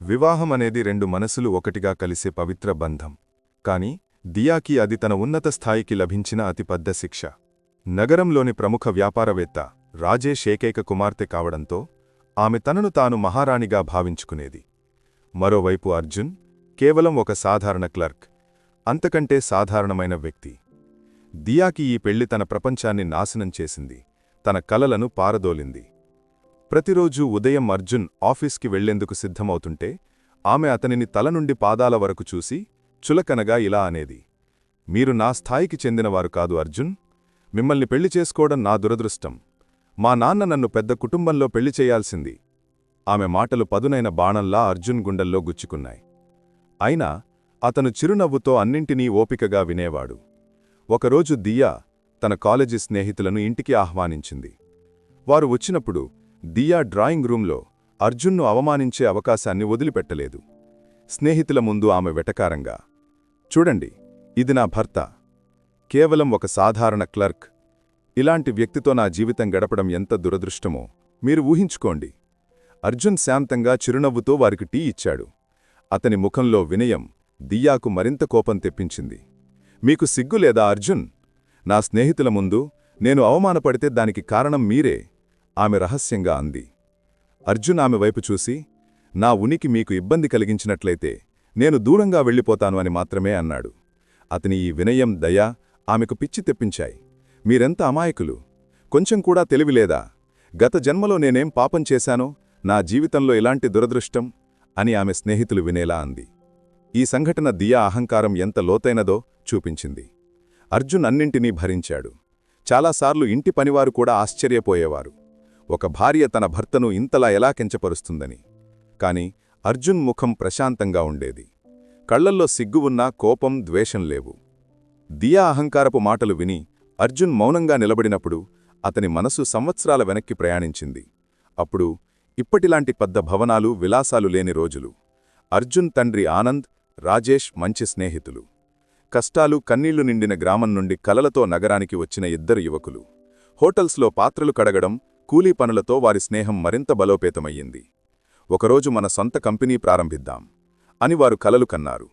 వివాహం అనేది రెండు మనసులు ఒకటిగా కలిసే పవిత్ర బంధం. కాని దియాకి అది తన ఉన్నత స్థాయికి లభించిన అతిపెద్ద శిక్ష. నగరంలోని ప్రముఖ వ్యాపారవేత్త రాజేష్ ఏకైక కుమార్తె కావడంతో ఆమె తనను తాను మహారాణిగా భావించుకునేది. మరోవైపు అర్జున్ కేవలం ఒక సాధారణ క్లర్క్ అంతకంటే సాధారణమైన వ్యక్తి. దియాకి ఈ పెళ్ళి తన ప్రపంచాన్ని నాశనం చేసింది తన కలలను పారదోలింది. ప్రతిరోజూ ఉదయం అర్జున్ ఆఫీస్కి వెళ్ళేందుకు సిద్ధమవుతుంటే ఆమె అతనిని తల నుండి పాదాల వరకు చూసి చులకనగా ఇలా అనేది మీరు నా స్థాయికి చెందినవారు కాదు అర్జున్ మిమ్మల్ని పెళ్ళి చేసుకోవడం నా దురదృష్టం మా నాన్న నన్ను పెద్ద కుటుంబంలో పెళ్ళి చేయాల్సింది ఆమె మాటలు పదునైన బాణంలా అర్జున్ గుండెల్లో గుచ్చుకున్నాయి. అయినా అతను చిరునవ్వుతో అన్నింటినీ ఓపికగా వినేవాడు. ఒకరోజు దియా తన కాలేజీ స్నేహితులను ఇంటికి ఆహ్వానించింది. వారు వచ్చినప్పుడు దియా డ్రాయింగ్ రూంలో అర్జున్ను అవమానించే అవకాశాన్ని వదిలిపెట్టలేదు. స్నేహితుల ముందు ఆమె వెటకారంగా చూడండి ఇది నా భర్త. కేవలం ఒక సాధారణ క్లర్క్. ఇలాంటి వ్యక్తితో నా జీవితం గడపడం ఎంత దురదృష్టమో మీరు ఊహించుకోండి. అర్జున్ శాంతంగా చిరునవ్వుతో వారికి టీ ఇచ్చాడు. అతని ముఖంలో వినయం దియాకు మరింత కోపం తెప్పించింది. మీకు సిగ్గు లేదా అర్జున్? నా స్నేహితుల ముందు నేను అవమానపడితే దానికి కారణం మీరే. ఆమె రహస్యంగా అంది. అర్జున్ ఆమె వైపు చూసి నా ఉనికి మీకు ఇబ్బంది కలిగించినట్లయితే నేను దూరంగా వెళ్ళిపోతాను అని మాత్రమే అన్నాడు. అతని ఈ వినయం దయ ఆమెకు పిచ్చి తెప్పించాయి. మీరెంత అమాయకులు? కొంచెం కూడా తెలివిలేదా గత జన్మలో నేనేం పాపం చేశానో నా జీవితంలో ఇలాంటి దురదృష్టం? అని ఆమె స్నేహితులు వినేలా అంది. ఈ సంఘటన దియా అహంకారం ఎంత లోతైనదో చూపించింది. అర్జున్ అన్నింటినీ భరించాడు. చాలాసార్లు ఇంటి పనివారు కూడా ఆశ్చర్యపోయేవారు. ఒక భార్య తన భర్తను ఇంతలా ఎలా కించపరుస్తుందని. కాని అర్జున్ ముఖం ప్రశాంతంగా ఉండేది. కళ్ళల్లో సిగ్గు ఉన్నా కోపం ద్వేషం లేవు. దియా అహంకారపు మాటలు విని అర్జున్ మౌనంగా నిలబడినప్పుడు అతని మనసు సంవత్సరాల వెనక్కి ప్రయాణించింది. అప్పుడు ఇప్పటిలాంటి పెద్ద భవనాలు విలాసాలు లేని రోజులు. అర్జున్ తండ్రి ఆనంద్ రాజేష్ మంచి స్నేహితులు. కష్టాలు కన్నీళ్ళు నిండిన గ్రామం నుండి కలలతో నగరానికి వచ్చిన ఇద్దరు యువకులు. హోటల్స్లో పాత్రలు కడగడం కూలీ పనులతో వారి స్నేహం మరింత బలోపేతమయ్యింది. ఒకరోజు మన సొంత కంపెనీ ప్రారంభిద్దాం అని వారు కలలు కన్నారు.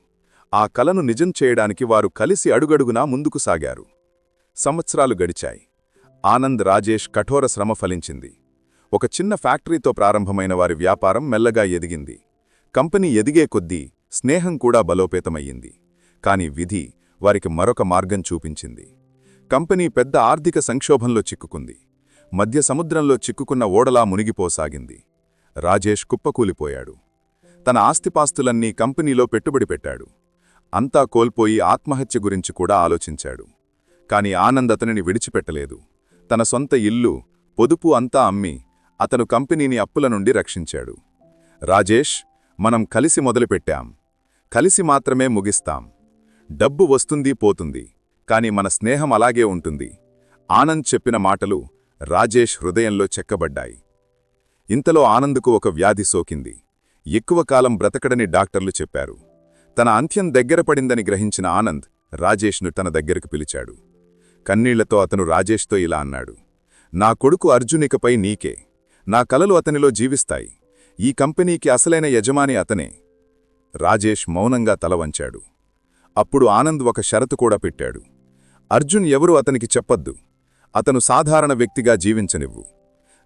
ఆ కలను నిజం చేయడానికి వారు కలిసి అడుగడుగునా ముందుకు సాగారు. సంవత్సరాలు గడిచాయి. ఆనంద్ రాజేష్ కఠోర శ్రమ ఫలించింది. ఒక చిన్న ఫ్యాక్టరీతో ప్రారంభమైన వారి వ్యాపారం మెల్లగా ఎదిగింది. కంపెనీ ఎదిగే కొద్దీ స్నేహం కూడా బలోపేతమయ్యింది. కాని విధి వారికి మరొక మార్గం చూపించింది. కంపెనీ పెద్ద ఆర్థిక సంక్షోభంలో చిక్కుకుంది. మధ్య సముద్రంలో చిక్కుకున్న ఓడలా మునిగిపోసాగింది. రాజేష్ కుప్పకూలిపోయాడు. తన ఆస్తిపాస్తులన్నీ కంపెనీలో పెట్టుబడి పెట్టాడు. అంతా కోల్పోయి ఆత్మహత్య గురించి కూడా ఆలోచించాడు. కాని ఆనంద్ అతనిని విడిచిపెట్టలేదు. తన సొంత ఇల్లు పొదుపు అంతా అమ్మి అతను కంపెనీని అప్పుల నుండి రక్షించాడు. రాజేష్ మనం కలిసి మొదలుపెట్టాం. కలిసి మాత్రమే ముగిస్తాం. డబ్బు వస్తుంది పోతుంది. కాని మన స్నేహం అలాగే ఉంటుంది. ఆనంద్ చెప్పిన మాటలు రాజేష్ హృదయంలో చెక్కబడ్డాయి. ఇంతలో ఆనంద్కు ఒక వ్యాధి సోకింది. ఎక్కువ కాలం బ్రతకడని డాక్టర్లు చెప్పారు. తన అంత్యం దగ్గర పడిందని గ్రహించిన ఆనంద్ రాజేష్ను తన దగ్గరకు పిలిచాడు. కన్నీళ్ళతో అతను రాజేష్తో ఇలా అన్నాడు. నా కొడుకు అర్జునికపై నీకే. నా కలలు అతనిలో జీవిస్తాయి. ఈ కంపెనీకి అసలైన యజమాని అతనే. రాజేష్ మౌనంగా తలవంచాడు అప్పుడు ఆనంద్ ఒక షరతు కూడా పెట్టాడు. అర్జున్ ఎవరు అతనికి చెప్పొద్దు. అతను సాధారణ వ్యక్తిగా జీవించనివ్వు.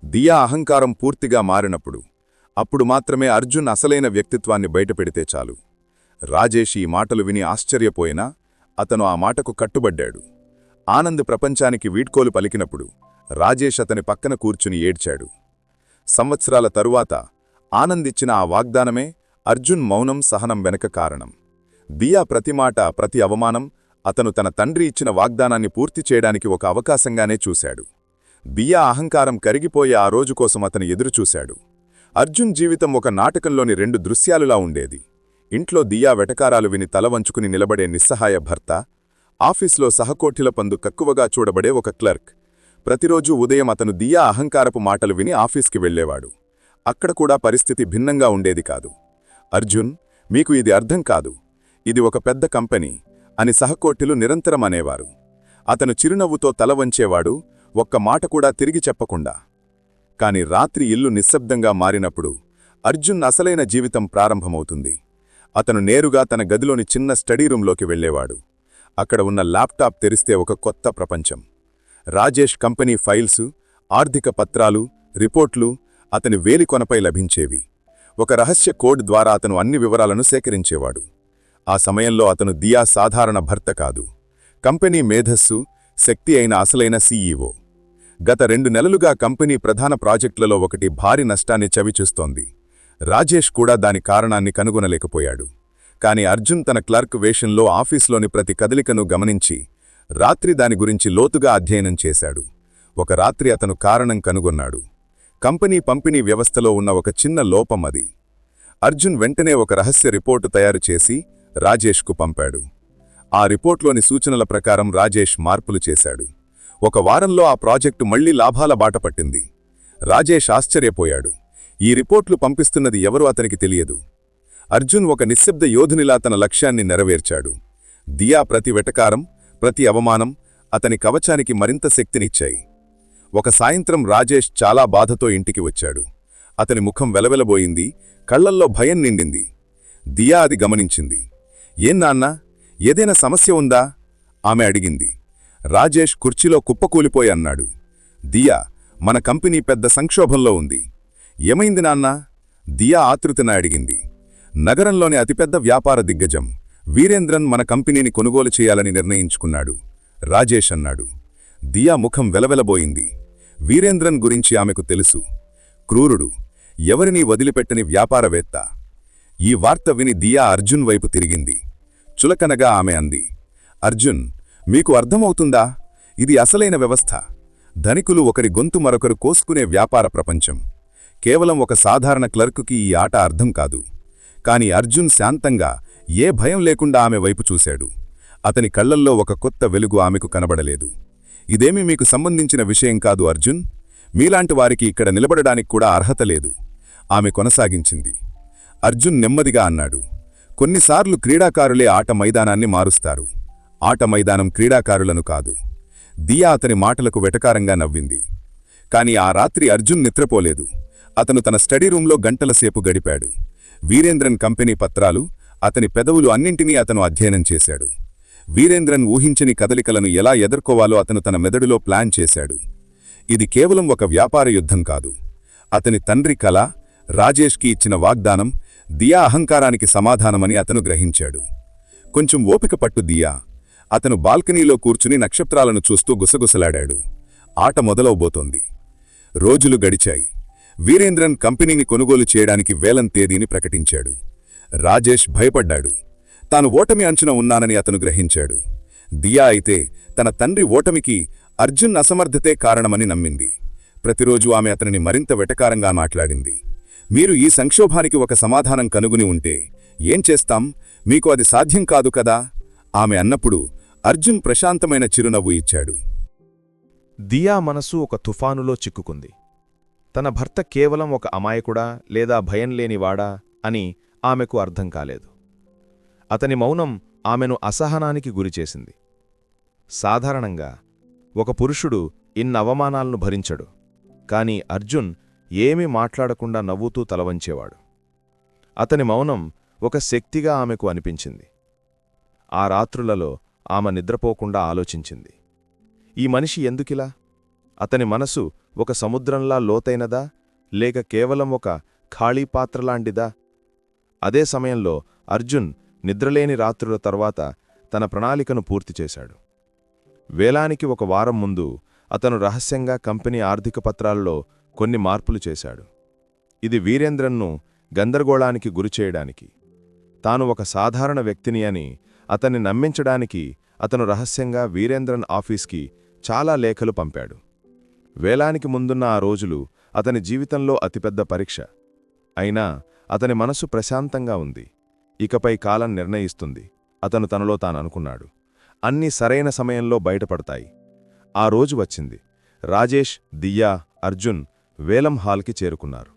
దియా అహంకారం పూర్తిగా మారినప్పుడు అప్పుడు మాత్రమే అర్జున్ అసలైన వ్యక్తిత్వాన్ని బయటపెడితే చాలు. రాజేష్ ఈ మాటలు విని ఆశ్చర్యపోయినా అతను ఆ మాటకు కట్టుబడ్డాడు. ఆనంద్ ప్రపంచానికి వీడ్కోలు పలికినప్పుడు రాజేష్ అతని పక్కన కూర్చుని ఏడ్చాడు. సంవత్సరాల తరువాత ఆనందిచ్చిన ఆ వాగ్దానమే అర్జున్ మౌనం సహనం వెనక కారణం. దియా ప్రతి మాట ప్రతి అవమానం అతను తన తండ్రి ఇచ్చిన వాగ్దానాన్ని పూర్తి చేయడానికి ఒక అవకాశంగానే చూశాడు. దియా అహంకారం కరిగిపోయే ఆ రోజు కోసం అతను ఎదురుచూశాడు. అర్జున్ జీవితం ఒక నాటకంలోని రెండు దృశ్యాలులా ఉండేది. ఇంట్లో దియా వెటకారాలు విని తల వంచుకుని నిలబడే నిస్సహాయ భర్త ఆఫీస్లో సహకోఠిల పందు కక్కువగా చూడబడే ఒక క్లర్క్. ప్రతిరోజూ ఉదయం అతను దియా అహంకారపు మాటలు విని ఆఫీస్కి వెళ్ళేవాడు అక్కడ కూడా పరిస్థితి భిన్నంగా ఉండేది కాదు. అర్జున్ మీకు ఇది అర్థం కాదు. ఇది ఒక పెద్ద కంపెనీ. అని సహకోటిలు నిరంతరం అనేవారు అతను చిరునవ్వుతో తల వంచేవాడు ఒక్క మాట కూడా తిరిగి చెప్పకుండా. కాని రాత్రి ఇల్లు నిశ్శబ్దంగా మారినప్పుడు అర్జున్ అసలైన జీవితం ప్రారంభమవుతుంది. అతను నేరుగా తన గదిలోని చిన్న స్టడీ రూంలోకి వెళ్ళేవాడు. అక్కడ ఉన్న ల్యాప్టాప్ తెరిస్తే ఒక కొత్త ప్రపంచం. రాజేష్ కంపెనీ ఫైల్సు ఆర్థిక పత్రాలు రిపోర్ట్లు అతని వేలికొనపై లభించేవి. ఒక రహస్య కోడ్ ద్వారా అతను అన్ని వివరాలను సేకరించేవాడు. ఆ సమయంలో అతను దియా సాధారణ భర్త కాదు. కంపెనీ మేధస్సు శక్తి అయిన అసలైన సీఈఓ. గత రెండు నెలలుగా కంపెనీ ప్రధాన ప్రాజెక్టులలో ఒకటి భారీ నష్టాన్ని చవిచూస్తోంది. రాజేష్ కూడా దాని కారణాన్ని కనుగొనలేకపోయాడు. కాని అర్జున్ తన క్లర్క్ వేషంలో ఆఫీస్లోని ప్రతి కదలికను గమనించి రాత్రి దాని గురించి లోతుగా అధ్యయనం చేశాడు. ఒక రాత్రి అతను కారణం కనుగొన్నాడు. కంపెనీ పంపిణీ వ్యవస్థలో ఉన్న ఒక చిన్న లోపం అది. అర్జున్ వెంటనే ఒక రహస్య రిపోర్టు తయారు చేసి రాజేష్కు పంపాడు. ఆ రిపోర్ట్లోని సూచనల ప్రకారం రాజేష్ మార్పులు చేశాడు. ఒక వారంలో ఆ ప్రాజెక్టు మళ్ళీ లాభాల బాట పట్టింది. రాజేష్ ఆశ్చర్యపోయాడు. ఈ రిపోర్ట్లు పంపిస్తున్నది ఎవరూ అతనికి తెలియదు. అర్జున్ ఒక నిశ్శబ్ద యోధునిలా తన లక్ష్యాన్ని నెరవేర్చాడు. దియా ప్రతి వెటకారం ప్రతి అవమానం అతని కవచానికి మరింత శక్తినిచ్చాయి. ఒక సాయంత్రం రాజేష్ చాలా బాధతో ఇంటికి వచ్చాడు. అతని ముఖం వెలవెలబోయింది కళ్ళల్లో భయం నిండింది. దియా అది గమనించింది. ఏం నాన్నా? ఏదైనా సమస్య ఉందా? ఆమె అడిగింది. రాజేష్ కుర్చీలో కుప్పకూలిపోయి అన్నాడు. దియా మన కంపెనీ పెద్ద సంక్షోభంలో ఉంది. ఏమైంది నాన్నా? దియా ఆతృతన అడిగింది. నగరంలోని అతిపెద్ద వ్యాపార దిగ్గజం వీరేంద్రన్ మన కంపెనీని కొనుగోలు చేయాలని నిర్ణయించుకున్నాడు. రాజేష్ అన్నాడు. దియా ముఖం వెలవెలబోయింది. వీరేంద్రన్ గురించి ఆమెకు తెలుసు. క్రూరుడు. ఎవరినీ వదిలిపెట్టని వ్యాపారవేత్త. ఈ వార్త విని దియా అర్జున్ వైపు తిరిగింది. చులకనగా ఆమె అంది అర్జున్ మీకు అర్థమవుతుందా? ఇది అసలైన వ్యవస్థ. ధనికులు ఒకరి గొంతు మరొకరు కోసుకునే వ్యాపార ప్రపంచం. కేవలం ఒక సాధారణ క్లర్కుకి ఈ ఆట అర్థం కాదు. కాని అర్జున్ శాంతంగా ఏ భయం లేకుండా ఆమె వైపు చూశాడు. అతని కళ్ళల్లో ఒక కొత్త వెలుగు ఆమెకు కనబడలేదు. ఇదేమీ మీకు సంబంధించిన విషయం కాదు అర్జున్. మీలాంటి వారికి ఇక్కడ నిలబడడానికి కూడా అర్హత లేదు. ఆమె కొనసాగించింది అర్జున్ నెమ్మదిగా అన్నాడు. కొన్నిసార్లు క్రీడాకారులే ఆట మైదానాన్ని మారుస్తారు. ఆట మైదానం క్రీడాకారులను కాదు. దియా అతని మాటలకు వెటకారంగా నవ్వింది. కాని ఆ రాత్రి అర్జున్ నిద్రపోలేదు. అతను తన స్టడీ రూంలో గంటలసేపు గడిపాడు. వీరేంద్రన్ కంపెనీ పత్రాలు అతని పెదవులు అన్నింటినీ అతను అధ్యయనం చేశాడు. వీరేంద్రన్ ఊహించని కదలికలను ఎలా ఎదుర్కోవాలో అతను తన మెదడులో ప్లాన్ చేశాడు. ఇది కేవలం ఒక వ్యాపార యుద్ధం కాదు. అతని తండ్రి కళ రాజేష్కి ఇచ్చిన వాగ్దానం దియా అహంకారానికి సమాధానమని అతను గ్రహించాడు. కొంచెం ఓపిక పట్టు దియా. అతను బాల్కనీలో కూర్చుని నక్షత్రాలను చూస్తూ గుసగుసలాడాడు. ఆట మొదలవబోతోంది. రోజులు గడిచాయి. వీరేంద్రన్ కంపెనీని కొనుగోలు చేయడానికి వేలం తేదీని ప్రకటించాడు. రాజేష్ భయపడ్డాడు. తాను ఓటమి అంచున ఉన్నానని అతను గ్రహించాడు. దియా అయితే తన తండ్రి ఓటమికి అర్జున్ అసమర్థతే కారణమని నమ్మింది. ప్రతిరోజు ఆమె అతనిని మరింత వెటకారంగా మాట్లాడింది. మీరు ఈ సంక్షోభానికి ఒక సమాధానం కనుగొని ఉంటే ఏం చేస్తాం? మీకు అది సాధ్యం కాదు కదా? ఆమె అన్నప్పుడు అర్జున్ ప్రశాంతమైన చిరునవ్వు ఇచ్చాడు. దియా మనసు ఒక తుఫానులో చిక్కుకుంది. తన భర్త కేవలం ఒక అమాయకుడా లేదా భయం లేనివాడా అని ఆమెకు అర్థం కాలేదు. అతని మౌనం ఆమెను అసహనానికి గురిచేసింది సాధారణంగా ఒక పురుషుడు ఇన్నవమానాలను భరించడు. కాని అర్జున్ ఏమీ మాట్లాడకుండా నవ్వుతూ తలవంచేవాడు. అతని మౌనం ఒక శక్తిగా ఆమెకు అనిపించింది. ఆ రాత్రులలో ఆమె నిద్రపోకుండా ఆలోచించింది. ఈ మనిషి ఎందుకిలా? అతని మనసు ఒక సముద్రంలా లోతైనదా? లేక కేవలం ఒక ఖాళీ పాత్రలాంటిదా? అదే సమయంలో అర్జున్ నిద్రలేని రాత్రుల తర్వాత తన ప్రణాళికను పూర్తి చేశాడు. వేలానికి ఒక వారం ముందు అతను రహస్యంగా కంపెనీ ఆర్థిక పత్రాల్లో కొన్ని మార్పులు చేశాడు. ఇది వీరేంద్రన్ను గందరగోళానికి గురిచేయడానికి తాను ఒక సాధారణ వ్యక్తిని అని అతన్ని నమ్మించడానికి అతను రహస్యంగా వీరేంద్రన్ ఆఫీస్కి చాలా లేఖలు పంపాడు. వేలానికి ముందున్న ఆ రోజులు అతని జీవితంలో అతిపెద్ద పరీక్ష. అయినా అతని మనసు ప్రశాంతంగా ఉంది. ఇకపై కాలం నిర్ణయిస్తుంది. అతను తనలో తాననుకున్నాడు అన్నీ సరైన సమయంలో బయటపడతాయి. ఆ రోజు వచ్చింది. రాజేష్ దియా అర్జున్ వేలం హాల్కి చేరుకున్నారు.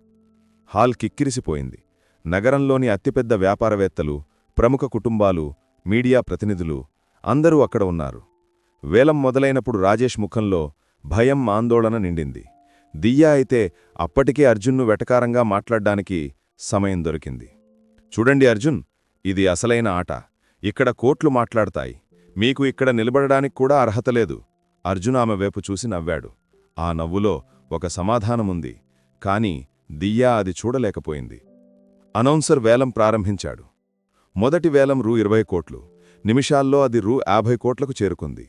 హాల్ కిక్కిరిసిపోయింది. నగరంలోని అతిపెద్ద వ్యాపారవేత్తలు ప్రముఖ కుటుంబాలు మీడియా ప్రతినిధులు అందరూ అక్కడ ఉన్నారు. వేలం మొదలైనప్పుడు రాజేష్ ముఖంలో భయం ఆందోళన నిండింది. దియ్యా అయితే అప్పటికే అర్జున్ను వెటకారంగా మాట్లాడ్డానికి సమయం దొరికింది. చూడండి అర్జున్ ఇది అసలైన ఆట. ఇక్కడ కోట్లు మాట్లాడతాయి. మీకు ఇక్కడ నిలబడడానికి కూడా అర్హత లేదు. అర్జున్ ఆమె వైపు చూసి నవ్వాడు. ఆ నవ్వులో ఒక సమాధానముంది. కాని దియ్యా అది చూడలేకపోయింది. అనౌన్సర్ వేలం ప్రారంభించాడు. మొదటి వేలం రూ ఇరవై కోట్లు. నిమిషాల్లో అది రూ యాభై కోట్లకు చేరుకుంది.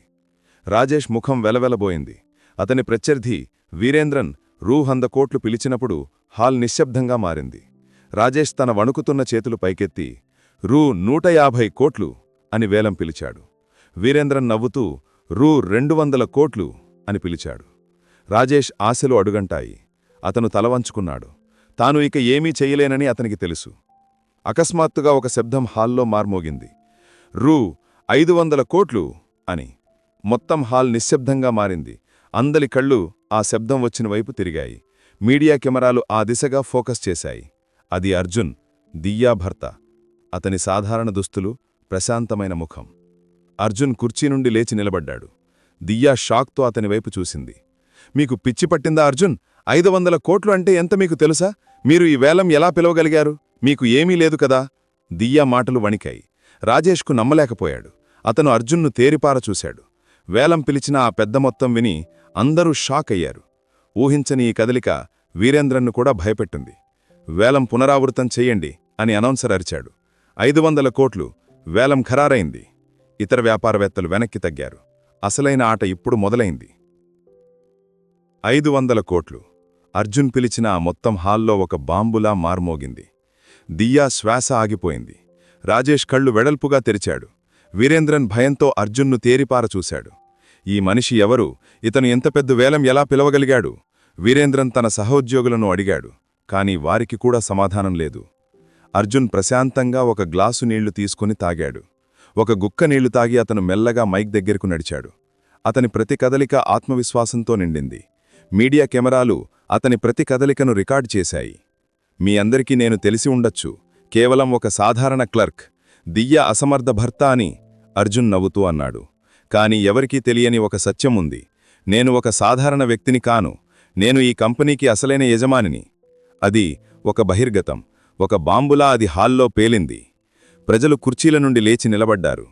రాజేష్ ముఖం వెలవెలబోయింది. అతని ప్రత్యర్థి వీరేంద్రన్ రూ హంద కోట్లు పిలిచినప్పుడు హాల్ నిశ్శబ్దంగా మారింది. రాజేష్ తన వణుకుతున్న చేతులు పైకెత్తి రూ నూట యాభై కోట్లు అని వేలం పిలిచాడు. వీరేంద్రన్ నవ్వుతూ రూ రెండు వందల కోట్లు అని పిలిచాడు. రాజేష్ ఆశలు అడుగంటాయి. అతను తలవంచుకున్నాడు తాను ఇక ఏమీ చెయ్యలేనని అతనికి తెలుసు. అకస్మాత్తుగా ఒక శబ్దం హాల్లో మార్మోగింది. రూ ఐదు వందల కోట్లు అని. మొత్తం హాల్ నిశ్శబ్దంగా మారింది. అందలి కళ్ళు ఆ శబ్దం వచ్చిన వైపు తిరిగాయి. మీడియా కెమెరాలు ఆ దిశగా ఫోకస్ చేశాయి. అది అర్జున్ దియ్యా భర్త. అతని సాధారణ దుస్తులు ప్రశాంతమైన ముఖం. అర్జున్ కుర్చీ నుండి లేచి నిలబడ్డాడు. దియ్యా షాక్తో అతని వైపు చూసింది. మీకు పిచ్చి పట్టిందా అర్జున్? ఐదు వందల కోట్లు అంటే ఎంత మీకు తెలుసా? మీరు ఈ వేలం ఎలా పిలవగలిగారు? మీకు ఏమీ లేదు కదా? దియ్యా మాటలు వణికాయి. రాజేష్కు నమ్మలేకపోయాడు. అతను అర్జున్ను తేరిపార చూశాడు. వేలం పిలిచిన ఆ పెద్ద మొత్తం విని అందరూ షాక్ అయ్యారు. ఊహించని ఈ కదలిక వీరేంద్రన్ను కూడా భయపెట్టింది. వేలం పునరావృతం చెయ్యండి అని అనౌన్సర్ అరిచాడు. ఐదు వందల కోట్లు. వేలం ఖరారైంది. ఇతర వ్యాపారవేత్తలు వెనక్కి తగ్గారు. అసలైన ఆట ఇప్పుడు మొదలైంది. ఐదు వందల కోట్లు. అర్జున్ పిలిచిన ఆ మొత్తం హాల్లో ఒక బాంబులా మార్మోగింది. దియ్యా శ్వాస ఆగిపోయింది. రాజేష్ కళ్ళు వెడల్పుగా తెరిచాడు. వీరేంద్రన్ భయంతో అర్జున్ను తేరిపారచూశాడు ఈ మనిషి ఎవరు? ఇతను ఎంత పెద్ద వేలం ఎలా పిలవగలిగాడు? వీరేంద్రన్ తన సహోద్యోగులను అడిగాడు. కాని వారికి కూడా సమాధానం లేదు. అర్జున్ ప్రశాంతంగా ఒక గ్లాసు నీళ్ళు తీసుకుని తాగాడు. ఒక గుక్క నీళ్ళు తాగి అతను మెల్లగా మైక్ దగ్గరకు నడిచాడు. అతని ప్రతి కదలిక ఆత్మవిశ్వాసంతో నిండింది. మీడియా కెమెరాలు అతని ప్రతి కదలికను రికార్డ్ చేశాయి. మీ అందరికీ నేను తెలిసి ఉండొచ్చు కేవలం ఒక సాధారణ క్లర్క్ దియ్య అసమర్థ భర్త అని అర్జున్ నవ్వుతూ అన్నాడు. కాని ఎవరికీ తెలియని ఒక సత్యం ఉంది. నేను ఒక సాధారణ వ్యక్తిని కాను. నేను ఈ కంపెనీకి అసలైన యజమానిని. అది ఒక బహిర్గతం ఒక బాంబులా అది హాల్లో పేలింది. ప్రజలు కుర్చీల నుండి లేచి నిలబడ్డారు.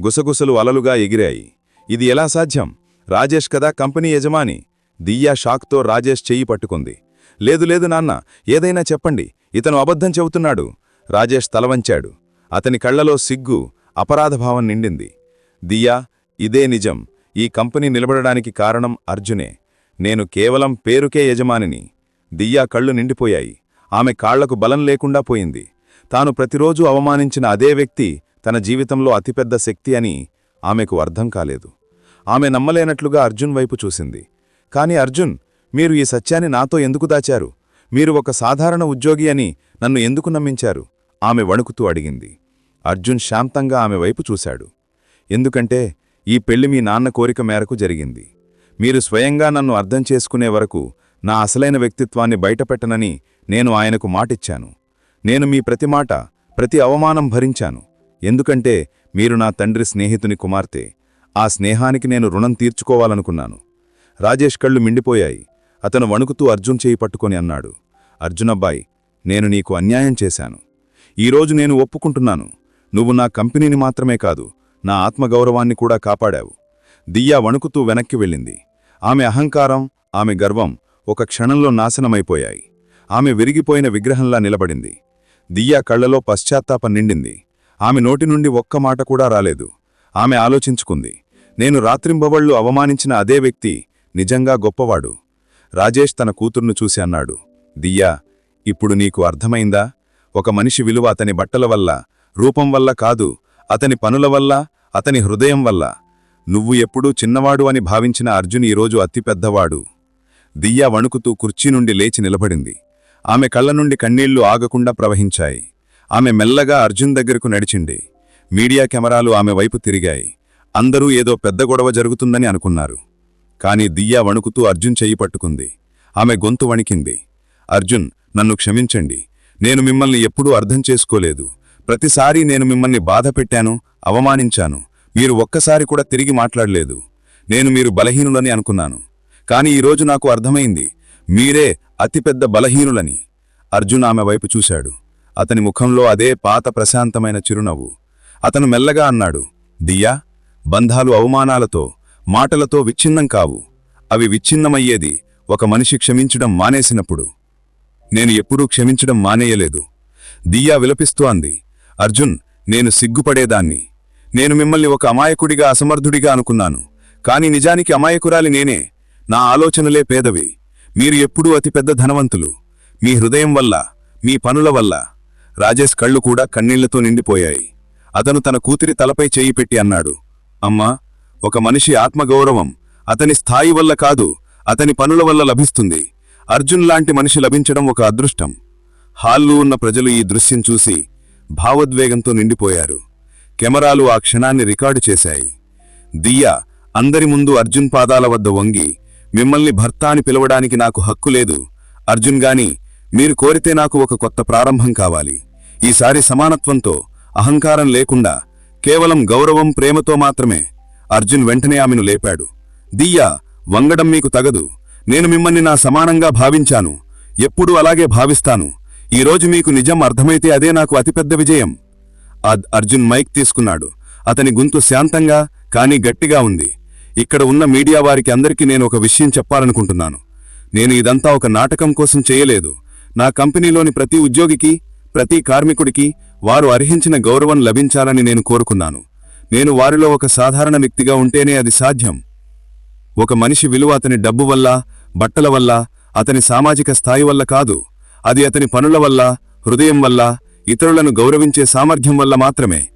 గుసగుసలు అలలుగా ఎగిరాయి. ఇది ఎలా సాధ్యం? రాజేష్ కదా కంపెనీ యజమాని. దియ్యా షాక్తో రాజేష్ చెయ్యి పట్టుకుంది. లేదు లేదు నాన్న ఏదైనా చెప్పండి ఇతను అబద్ధం చెబుతున్నాడు. రాజేష్ తలవంచాడు. అతని కళ్ళలో సిగ్గు అపరాధభావం నిండింది. దియ్యా ఇదే నిజం. ఈ కంపెనీ నిలబడడానికి కారణం అర్జునే. నేను కేవలం పేరుకే యజమానిని. దియ్యా కళ్ళు నిండిపోయాయి. ఆమె కాళ్ళకు బలం లేకుండా పోయింది. తాను ప్రతిరోజూ అవమానించిన అదే వ్యక్తి తన జీవితంలో అతిపెద్ద శక్తి అని ఆమెకు అర్థం కాలేదు. ఆమె నమ్మలేనట్లుగా అర్జున్ వైపు చూసింది. కాని అర్జున్ మీరు ఈ సత్యాన్ని నాతో ఎందుకు దాచారు? మీరు ఒక సాధారణ ఉద్యోగి అని నన్ను ఎందుకు నమ్మించారు? ఆమె వణుకుతూ అడిగింది. అర్జున్ శాంతంగా ఆమె వైపు చూశాడు. ఎందుకంటే ఈ పెళ్ళి మీ నాన్న కోరిక మేరకు జరిగింది. మీరు స్వయంగా నన్ను అర్థం చేసుకునే వరకు నా అసలైన వ్యక్తిత్వాన్ని బయటపెట్టనని నేను ఆయనకు మాటిచ్చాను. నేను మీ ప్రతి మాట ప్రతి అవమానం భరించాను. ఎందుకంటే మీరు నా తండ్రి స్నేహితుని కుమార్తె. ఆ స్నేహానికి నేను రుణం తీర్చుకోవాలనుకున్నాను. రాజేష్ కళ్ళు మిండిపోయాయి. అతను వణుకుతూ అర్జున్ చేయి పట్టుకొని అన్నాడు. అర్జునబ్బాయి నేను నీకు అన్యాయం చేశాను. ఈరోజు నేను ఒప్పుకుంటున్నాను. నువ్వు నా కంపెనీని మాత్రమే కాదు నా ఆత్మగౌరవాన్ని కూడా కాపాడావు. దియ్యా వణుకుతూ వెనక్కి వెళ్ళింది. ఆమె అహంకారం ఆమె గర్వం ఒక క్షణంలో నాశనమైపోయాయి. ఆమె విరిగిపోయిన విగ్రహంలా నిలబడింది. దియ్యా కళ్ళలో పశ్చాత్తాపం నిండింది. ఆమె నోటి నుండి ఒక్క మాట కూడా రాలేదు. ఆమె ఆలోచించుకుంది. నేను రాత్రింబవళ్ళు అవమానించిన అదే వ్యక్తి నిజంగా గొప్పవాడు. రాజేష్ తన కూతుర్ను చూసి అన్నాడు దియ్యా ఇప్పుడు నీకు అర్థమైందా? ఒక మనిషి విలువ అతని బట్టల వల్ల రూపం వల్ల కాదు అతని పనుల వల్ల అతని హృదయం వల్ల. నువ్వు ఎప్పుడూ చిన్నవాడు అని భావించిన అర్జున్ ఈరోజు అతిపెద్దవాడు దియ్యా వణుకుతూ కుర్చీ నుండి లేచి నిలబడింది. ఆమె కళ్ళ నుండి కన్నీళ్ళు ఆగకుండా ప్రవహించాయి. ఆమె మెల్లగా అర్జున్ దగ్గరకు నడిచింది. మీడియా కెమెరాలు ఆమె వైపు తిరిగాయి. అందరూ ఏదో పెద్ద గొడవ జరుగుతుందని అనుకున్నారు. కాని దియ్యా వణుకుతూ అర్జున్ చెయ్యి పట్టుకుంది. ఆమె గొంతు వణికింది. అర్జున్ నన్ను క్షమించండి. నేను మిమ్మల్ని ఎప్పుడూ అర్థం చేసుకోలేదు. ప్రతిసారీ నేను మిమ్మల్ని బాధ పెట్టాను అవమానించాను. మీరు ఒక్కసారి కూడా తిరిగి మాట్లాడలేదు. నేను మీరు బలహీనులని అనుకున్నాను. కాని ఈరోజు నాకు అర్థమైంది. మీరే అతిపెద్ద బలహీనులని. అర్జున్ ఆమె వైపు చూశాడు. అతని ముఖంలో అదే పాత ప్రశాంతమైన చిరునవ్వు. అతను మెల్లగా అన్నాడు దియా బంధాలు అవమానాలతో మాటలతో విచ్ఛిన్నం కావు. అవి విచ్ఛిన్నమయ్యేది ఒక మనిషి క్షమించడం మానేసినప్పుడు. నేను ఎప్పుడూ క్షమించడం మానేయలేదు. దియా విలపిస్తూ అంది. అర్జున్ నేను సిగ్గుపడేదాన్ని. నేను మిమ్మల్ని ఒక అమాయకుడిగా అసమర్థుడిగా అనుకున్నాను. కాని నిజానికి అమాయకురాలి నేనే. నా ఆలోచనలే పేదవి. మీరు ఎప్పుడూ అతిపెద్ద ధనవంతులు. మీ హృదయం వల్ల మీ పనుల వల్ల. రాజేష్ కళ్ళు కూడా కన్నీళ్ళతో నిండిపోయాయి. అతను తన కూతురి తలపై చేయి పెట్టి అన్నాడు. అమ్మా ఒక మనిషి ఆత్మగౌరవం అతని స్థాయి వల్ల కాదు అతని పనుల వల్ల లభిస్తుంది. అర్జున్ లాంటి మనిషి లభించడం ఒక అదృష్టం. హాల్లో ఉన్న ప్రజలు ఈ దృశ్యం చూసి భావోద్వేగంతో నిండిపోయారు. కెమెరాలు ఆ క్షణాన్ని రికార్డు చేశాయి. దియా అందరి ముందు అర్జున్ పాదాల వద్ద వంగి మిమ్మల్ని భర్త అని పిలవడానికి నాకు హక్కు లేదు. అర్జున్ గాని మీరు కోరితే నాకు ఒక కొత్త ప్రారంభం కావాలి. ఈసారి సమానత్వంతో అహంకారం లేకుండా కేవలం గౌరవం ప్రేమతో మాత్రమే అర్జున్ వెంటనే ఆమెను లేపాడు. దియ్యా వంగడం మీకు తగదు. నేను మిమ్మల్ని నా సమానంగా భావించాను. ఎప్పుడూ అలాగే భావిస్తాను. ఈరోజు మీకు నిజం అర్థమైతే అదే నాకు అతిపెద్ద విజయం. అద్ అర్జున్ మైక్ తీసుకున్నాడు. అతని గొంతు శాంతంగా కానీ గట్టిగా ఉంది. ఇక్కడ ఉన్న మీడియా వారికి అందరికీ నేను ఒక విషయం చెప్పాలనుకుంటున్నాను. నేను ఇదంతా ఒక నాటకం కోసం చేయలేదు. నా కంపెనీలోని ప్రతి ఉద్యోగికి ప్రతి కార్మికుడికి వారు అర్హించిన గౌరవం లభించాలని నేను కోరుకున్నాను. నేను వారిలో ఒక సాధారణ వ్యక్తిగా ఉంటేనే అది సాధ్యం. ఒక మనిషి విలువ అతని డబ్బు వల్ల బట్టల వల్ల అతని సామాజిక స్థాయి వల్ల కాదు. అది అతని పనుల వల్ల హృదయం వల్ల ఇతరులను గౌరవించే సామర్థ్యం వల్ల మాత్రమే.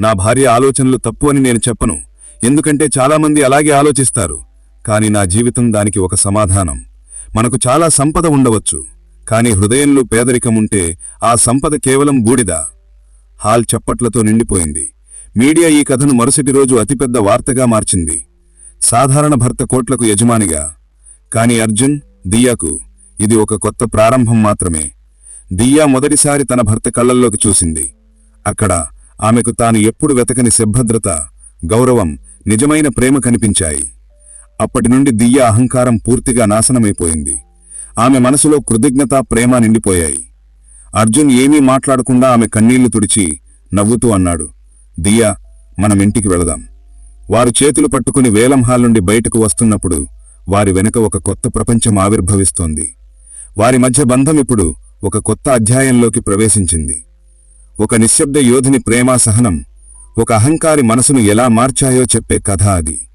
నా భార్య ఆలోచనలు తప్పు అని నేను చెప్పను. ఎందుకంటే చాలామంది అలాగే ఆలోచిస్తారు. కాని నా జీవితం దానికి ఒక సమాధానం. మనకు చాలా సంపద ఉండవచ్చు. కాని హృదయంలో పేదరికం ఉంటే ఆ సంపద కేవలం బూడిద. హాల్ చప్పట్లతో నిండిపోయింది. మీడియా ఈ కథను మరుసటి రోజు అతిపెద్ద వార్తగా మార్చింది. సాధారణ భర్త కోట్లకు యజమానిగా. కాని అర్జున్ దియాకు ఇది ఒక కొత్త ప్రారంభం మాత్రమే. దియా మొదటిసారి తన భర్త కళ్ళల్లోకి చూసింది. అక్కడ ఆమెకు తాను ఎప్పుడు వెతకని శభద్రత గౌరవం నిజమైన ప్రేమ కనిపించాయి. అప్పటి నుండి దియ్య అహంకారం పూర్తిగా నాశనమైపోయింది. ఆమె మనసులో కృతజ్ఞత ప్రేమ నిండిపోయాయి. అర్జున్ ఏమీ మాట్లాడకుండా ఆమె కన్నీళ్ళు తుడిచి నవ్వుతూ అన్నాడు. దియా మనం ఇంటికి వెళదాం. వారు చేతులు పట్టుకుని వేలం హాల్ నుండి బయటకు వస్తున్నప్పుడు వారి వెనుక ఒక కొత్త ప్రపంచం ఆవిర్భవిస్తోంది. వారి మధ్య బంధం ఇప్పుడు ఒక కొత్త అధ్యాయంలోకి ప్రవేశించింది. ఒక నిశ్శబ్ద యోధుని ప్రేమాసహనం ఒక అహంకారి మనసును ఎలా మార్చాయో చెప్పే కథ అది.